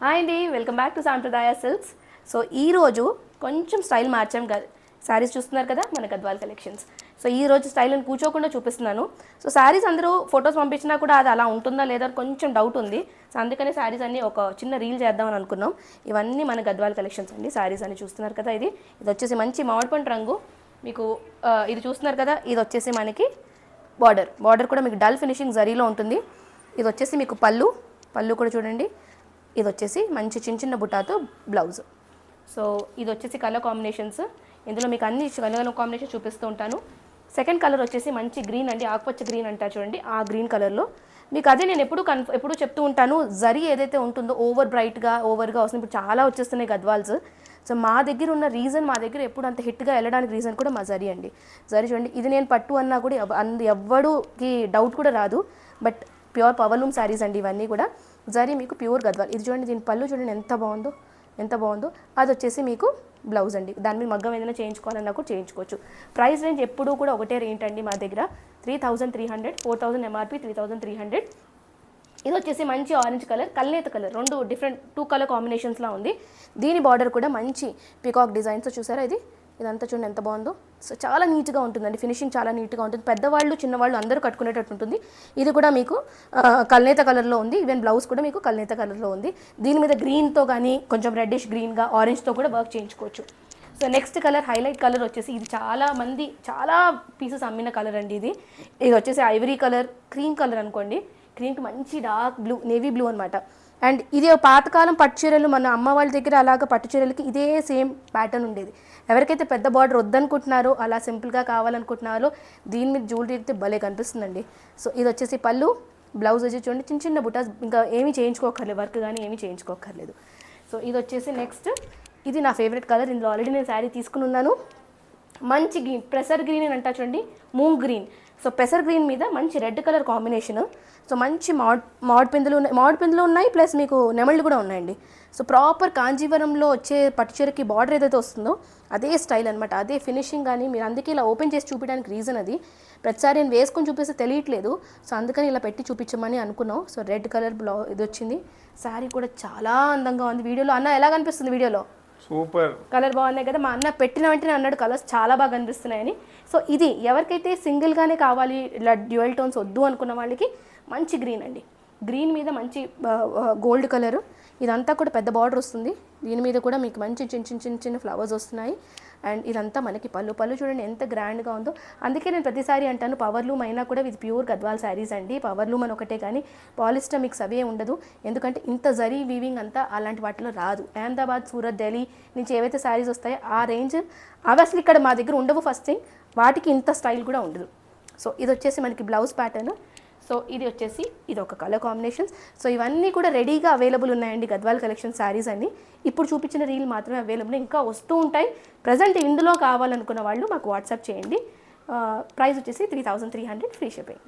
Hi అండి welcome back to Sampradaya Silks. So ఈరోజు కొంచెం స్టైల్ మార్చాం కదా శారీస్ చూస్తున్నారు కదా మన గద్వాల్ కలెక్షన్స్. సో ఈ రోజు స్టైల్ అని కూర్చోకుండా చూపిస్తున్నాను. సో శారీస్ అందరూ ఫొటోస్ పంపించినా కూడా అది అలా ఉంటుందా లేదా కొంచెం డౌట్ ఉంది. సో అందుకనే శారీస్ అన్ని ఒక చిన్న రీల్ చేద్దామని అనుకున్నాం. ఇవన్నీ మన గద్వాల్ కలెక్షన్స్ అండి శారీస్ అని చూస్తున్నారు కదా ఇది. ఇది వచ్చేసి మంచి మామిడిపండు రంగు. మీకు ఇది చూస్తున్నారు కదా ఇది వచ్చేసి మనకి బార్డర్ బార్డర్ కూడా మీకు డల్ ఫినిషింగ్ జరీలో ఉంటుంది. ఇది వచ్చేసి మీకు పళ్ళు. పళ్ళు కూడా చూడండి. ఇది వచ్చేసి మంచి చిన్న చిన్న బుటాతో బ్లౌజ్. సో ఇది వచ్చేసి కలర్ కాంబినేషన్స్. ఇందులో మీకు అన్ని కలర్ కాంబినేషన్ చూపిస్తూ ఉంటాను. సెకండ్ కలర్ వచ్చేసి మంచి గ్రీన్ అండి ఆకుపచ్చ గ్రీన్ అంటారు చూడండి ఆ గ్రీన్ కలర్లో. మీకు అదే నేను ఎప్పుడు కన్ఫ్ ఎప్పుడు చెప్తూ ఉంటాను జరి ఏదైతే ఉంటుందో ఓవర్ బ్రైట్గా ఓవర్గా వస్తుంది. ఇప్పుడు చాలా వచ్చేస్తున్నాయి గద్వాల్స్. సో మా దగ్గర ఉన్న రీజన్ మా దగ్గర ఎప్పుడు అంత హిట్గా వెళ్ళడానికి రీజన్ కూడా మా జరి అండి. జరి చూడండి ఇది నేను పట్టు అన్నా కూడా అందు ఎవ్వడుకి డౌట్ కూడా రాదు. బట్ ప్యూర్ పవర్లూమ్ శారీస్ అండి ఇవన్నీ కూడా. జరీ మీకు ప్యూర్ గద్వాల్. ఇది చూడండి దీని పళ్ళు చూడండి ఎంత బాగుందో ఎంత బాగుందో. అది వచ్చేసి మీకు బ్లౌజ్ అండి. దాని మీద మగ్గం ఏదైనా చేయించుకోవాలన్నా కూడా చేయించుకోవచ్చు. ప్రైస్ రేంజ్ ఎప్పుడూ కూడా ఒకటే రేంట్ అండి మా దగ్గర. Three thousand three hundred four thousand MRP three thousand three hundred. ఇది వచ్చేసి మంచి ఆరెంజ్ కలర్ కల్నేత కలర్ రెండు డిఫరెంట్ టూ కలర్ కాంబినేషన్స్లో ఉంది. దీని బార్డర్ కూడా మంచి పికాక్ డిజైన్స్ చూసారా ఇది? ఇదంతా చూడండి ఎంత బాగుందో. సో చాలా నీట్గా ఉంటుందండి. ఫినిషింగ్ చాలా నీట్గా ఉంటుంది. పెద్దవాళ్ళు చిన్నవాళ్ళు అందరూ కట్టుకునేటట్టు ఉంటుంది. ఇది కూడా మీకు కల్నేత కలర్లో ఉంది. ఈవెన్ బ్లౌజ్ కూడా మీకు కల్నేత కలర్లో ఉంది. దీని మీద గ్రీన్తో కానీ కొంచెం రెడ్డిష్ గ్రీన్గా ఆరెంజ్తో కూడా వర్క్ చేయించుకోవచ్చు. So next colour highlight colour వచ్చేసి ఇది చాలా మంది చాలా పీసెస్ అమ్మిన కలర్ అండి ఇది. ఇది వచ్చేసి ఐవరీ కలర్ క్రీమ్ కలర్ అనుకోండి. క్రీమ్కి మంచి డార్క్ బ్లూ నేవీ బ్లూ అనమాట అండ్ ఇది పాతకాలం పట్టు చీరలు మన అమ్మ వాళ్ళ దగ్గర అలాగ పట్టు చీరలకి ఇదే సేమ్ ప్యాటర్న్ ఉండేది. ఎవరికైతే పెద్ద బార్డర్ వద్దనుకుంటున్నారో అలా సింపుల్గా కావాలనుకుంటున్నారో దీని మీద జ్యువెలరీ అయితే భలే కనిపిస్తుందండి. సో ఇది వచ్చేసి పళ్ళు బ్లౌజ్ వచ్చి చూడండి చిన్న చిన్న బుటాస్ ఇంకా ఏమీ చేయించుకోకర్లేదు వర్క్ కానీ ఏమీ చేయించుకోకర్లేదు సో ఇది వచ్చేసి నెక్స్ట్ ఇది నా ఫేవరెట్ కలర్ ఇందులో ఆల్రెడీ నేను శారీ తీసుకుని ఉన్నాను. మంచి గ్రీన్ ప్రెసర్ గ్రీన్ అని అంటా చూడండి మూంగ్ గ్రీన్. సో పెసర్ గ్రీన్ మీద మంచి రెడ్ కలర్ కాంబినేషన్. సో మంచి మాడ్ మాడ్ పిందులు ఉన్నాయి మాడ్ పిందులు ఉన్నాయి ప్లస్ మీకు నెమళ్ళు కూడా ఉన్నాయండి. సో ప్రాపర్ కాంజీవరంలో వచ్చే పట్టుచీరకి బార్డర్ ఏదైతే వస్తుందో అదే స్టైల్ అనమాట అదే ఫినిషింగ్ కానీ మీరు అందుకే ఇలా ఓపెన్ చేసి చూపించడానికి రీజన్ అది. ప్రతిసారి నేను వేసుకొని చూపిస్తే తెలియట్లేదు. సో అందుకని ఇలా పెట్టి చూపించమని అనుకున్నాం. సో రెడ్ కలర్ బ్లౌ ఇది వచ్చింది. శారీ కూడా చాలా అందంగా ఉంది. వీడియోలో అన్న ఎలా కనిపిస్తుంది వీడియోలో? సూపర్. కలర్ బాగున్నాయి కదా మా అన్న పెట్టిన వెంటనే అన్నాడు కలర్స్ చాలా బాగా అనిపిస్తున్నాయని సో ఇది ఎవరికైతే సింగిల్గానే కావాలి ఇలా డ్యూయల్ టోన్స్ వద్దు అనుకున్న వాళ్ళకి మంచి గ్రీన్ అండి. గ్రీన్ మీద మంచి గోల్డ్ కలర్. ఇదంతా కూడా పెద్ద బార్డర్ వస్తుంది. దీని మీద కూడా మీకు మంచి చిన్న చిన్న చిన్న చిన్న ఫ్లవర్స్ వస్తున్నాయి. అండ్ ఇదంతా మనకి పళ్ళు. పళ్ళు చూడండి ఎంత గ్రాండ్గా ఉందో. అందుకే నేను ప్రతిసారి అంటాను పవర్ లూమ్ అయినా కూడా ఇది ప్యూర్ గద్వాల్ శారీస్ అండి. పవర్ లూమ్ అని ఒకటే కానీ పాలిస్టర్ మిక్స్ అవే ఉండదు. ఎందుకంటే ఇంత జరీ వీవింగ్ అంతా అలాంటి వాటిలో రాదు. అహ్మదాబాద్ సూరత్ ఢిల్లీ నుంచి ఏవైతే శారీస్ వస్తాయో ఆ రేంజ్ అవి అసలు ఇక్కడ మా దగ్గర ఉండవు ఫస్ట్ థింగ్ వాటికి ఇంత స్టైల్ కూడా ఉండదు. సో ఇది వచ్చేసి మనకి బ్లౌజ్ ప్యాటర్న్ సో ఇది వచ్చేసి ఇది ఒక కలర్ కాంబినేషన్స్ సో ఇవన్నీ కూడా రెడీగా అవైలబుల్ ఉన్నాయండి గద్వాల్ కలెక్షన్ శారీస్ అన్ని. ఇప్పుడు చూపించిన రీల్ మాత్రమే అవైలబుల్ ఇంకా వస్తూ ఉంటాయి. ప్రజెంట్ ఇందులో కావాలనుకున్న వాళ్ళు మాకు వాట్సాప్ చేయండి. ప్రైస్ వచ్చేసి three thousand three hundred free shipping